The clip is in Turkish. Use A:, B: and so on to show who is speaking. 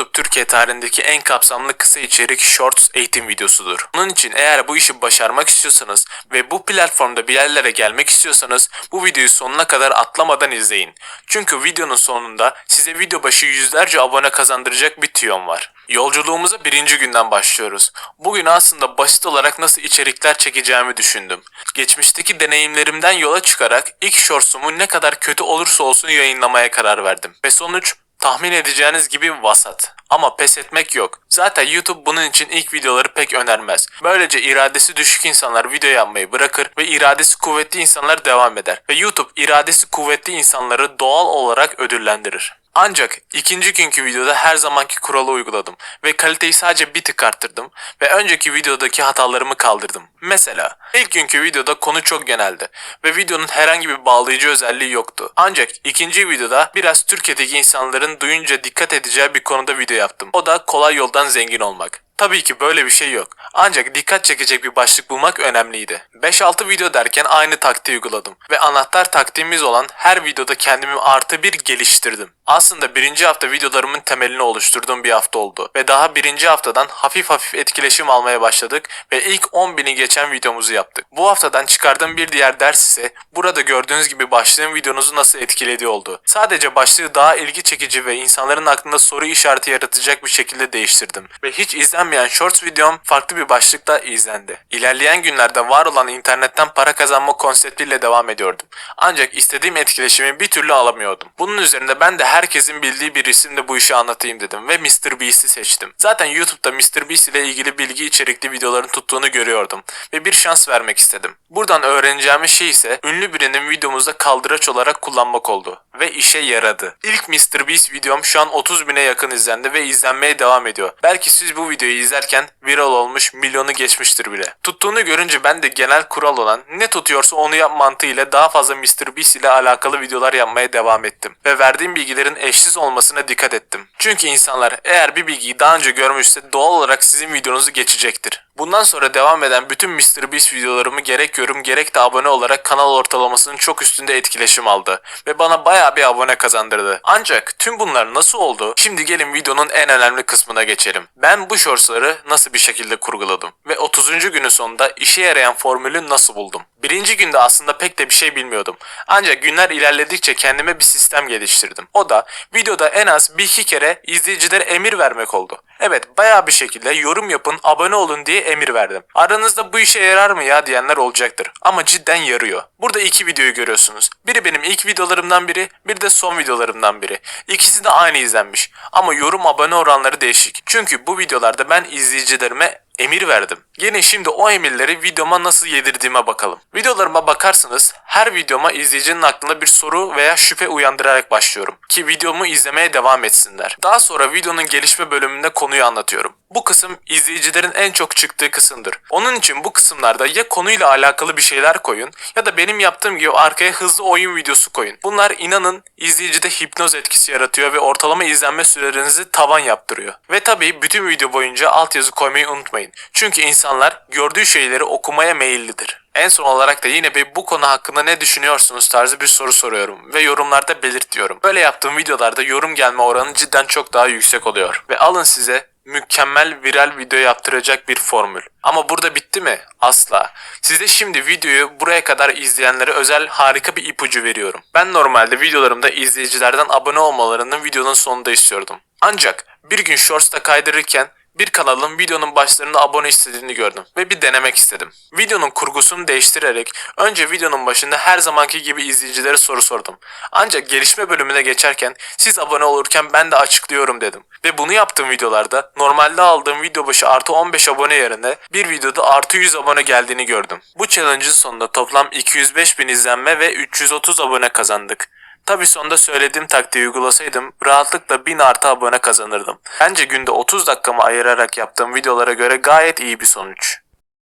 A: YouTube Türkiye tarihindeki en kapsamlı kısa içerik Shorts eğitim videosudur. Bunun için eğer bu işi başarmak istiyorsanız ve bu platformda bir yerlere gelmek istiyorsanız bu videoyu sonuna kadar atlamadan izleyin. Çünkü videonun sonunda size video başı yüzlerce abone kazandıracak bir tüyom var. Yolculuğumuza birinci günden başlıyoruz. Bugün aslında basit olarak nasıl içerikler çekeceğimi düşündüm. Geçmişteki deneyimlerimden yola çıkarak ilk shortsumu ne kadar kötü olursa olsun yayınlamaya karar verdim. Ve sonuç Tahmin edeceğiniz gibi vasat. Ama pes etmek yok. Zaten YouTube bunun için ilk videoları pek önermez. Böylece iradesi düşük insanlar video yapmayı bırakır ve iradesi kuvvetli insanlar devam eder. Ve YouTube iradesi kuvvetli insanları doğal olarak ödüllendirir. Ancak ikinci günkü videoda her zamanki kuralı uyguladım ve kaliteyi sadece bir tık arttırdım ve önceki videodaki hatalarımı kaldırdım. Mesela ilk günkü videoda konu çok geneldi ve videonun herhangi bir bağlayıcı özelliği yoktu. Ancak ikinci videoda biraz Türkiye'deki insanların duyunca dikkat edeceği bir konuda video yaptım. O da kolay yoldan zengin olmak. Tabii ki böyle bir şey yok. Ancak dikkat çekecek bir başlık bulmak önemliydi. 5-6 video derken aynı taktiği uyguladım. Ve anahtar taktiğimiz olan her videoda kendimi artı bir geliştirdim. Aslında birinci hafta videolarımın temelini oluşturduğum bir hafta oldu. Ve daha birinci haftadan hafif hafif etkileşim almaya başladık ve ilk 10.000'i geçen videomuzu yaptık. Bu haftadan çıkardığım bir diğer ders ise burada gördüğünüz gibi başlığın videonuzu nasıl etkilediği oldu. Sadece başlığı daha ilgi çekici ve insanların aklında soru işareti yaratacak bir şekilde değiştirdim. Ve hiç izlenmeyen shorts videom farklı bir başlıkta izlendi. İlerleyen günlerde var olan internetten para kazanma konseptiyle devam ediyordum. Ancak istediğim etkileşimi bir türlü alamıyordum. Bunun üzerinde ben de herkesin bildiği bir isimle bu işi anlatayım dedim ve MrBeast'i seçtim. Zaten YouTube'da MrBeast ile ilgili bilgi içerikli videoların tuttuğunu görüyordum ve bir şans vermek istedim. Buradan öğreneceğimiz şey ise ünlü birinin videomuzda kaldıraç olarak kullanmak oldu ve işe yaradı. İlk MrBeast videom şu an 30 bine yakın izlendi ve izlenmeye devam ediyor. Belki siz bu videoyu izlerken viral olmuş milyonu geçmiştir bile. Tuttuğunu görünce ben de genel kural olan ne tutuyorsa onu yap mantığıyla daha fazla MrBeast ile alakalı videolar yapmaya devam ettim. Ve verdiğim bilgilerin eşsiz olmasına dikkat ettim. Çünkü insanlar eğer bir bilgiyi daha önce görmüşse doğal olarak sizin videonuzu geçecektir. Bundan sonra devam eden bütün MrBeast videolarımı gerek yorum gerek de abone olarak kanal ortalamasının çok üstünde etkileşim aldı. Ve bana bayağı bir abone kazandırdı. Ancak tüm bunlar nasıl oldu? Şimdi gelin videonun en önemli kısmına geçelim. Ben bu shortsları nasıl bir şekilde kurguladım? Ve 30. günün sonunda işe yarayan formülü nasıl buldum? Birinci günde aslında pek de bir şey bilmiyordum. Ancak günler ilerledikçe kendime bir sistem geliştirdim. O da videoda en az bir iki kere izleyicilere emir vermek oldu. Evet bayağı bir şekilde yorum yapın, abone olun diye emir verdim. Aranızda bu işe yarar mı ya diyenler olacaktır. Ama cidden yarıyor. Burada iki videoyu görüyorsunuz. Biri benim ilk videolarımdan biri, bir de son videolarımdan biri. İkisi de aynı izlenmiş. Ama yorum abone oranları değişik. Çünkü bu videolarda ben izleyicilerime emir verdim. Gelin şimdi o emirleri videoma nasıl yedirdiğime bakalım. Videolarıma bakarsınız her videoma izleyicinin aklında bir soru veya şüphe uyandırarak başlıyorum. Ki videomu izlemeye devam etsinler. Daha sonra videonun gelişme bölümünde konuyu anlatıyorum. Bu kısım izleyicilerin en çok çıktığı kısımdır. Onun için bu kısımlarda ya konuyla alakalı bir şeyler koyun ya da benim yaptığım gibi arkaya hızlı oyun videosu koyun. Bunlar inanın izleyicide hipnoz etkisi yaratıyor ve ortalama izlenme sürelerinizi tavan yaptırıyor. Ve tabii bütün video boyunca altyazı koymayı unutmayın. Çünkü insanlar gördüğü şeyleri okumaya meyillidir. En son olarak da yine bir bu konu hakkında ne düşünüyorsunuz tarzı bir soru soruyorum ve yorumlarda belirt diyorum. Böyle yaptığım videolarda yorum gelme oranı cidden çok daha yüksek oluyor. Ve alın size mükemmel viral video yaptıracak bir formül. Ama burada bitti mi? Asla. Size şimdi videoyu buraya kadar izleyenlere özel harika bir ipucu veriyorum. Ben normalde videolarımda izleyicilerden abone olmalarını videonun sonunda istiyordum. Ancak bir gün Shorts'ta kaydırırken bir kanalın videonun başlarında abone istediğini gördüm ve bir denemek istedim. Videonun kurgusunu değiştirerek önce videonun başında her zamanki gibi izleyicilere soru sordum. Ancak gelişme bölümüne geçerken siz abone olurken ben de açıklıyorum dedim. Ve bunu yaptığım videolarda normalde aldığım video başı artı 15 abone yerine bir videoda artı 100 abone geldiğini gördüm. Bu challenge'ın sonunda toplam 205 bin izlenme ve 330 abone kazandık. Tabi sonunda söylediğim taktiği uygulasaydım rahatlıkla 1000 artı abone kazanırdım. Bence günde 30 dakikamı ayırarak yaptığım videolara göre gayet iyi bir sonuç.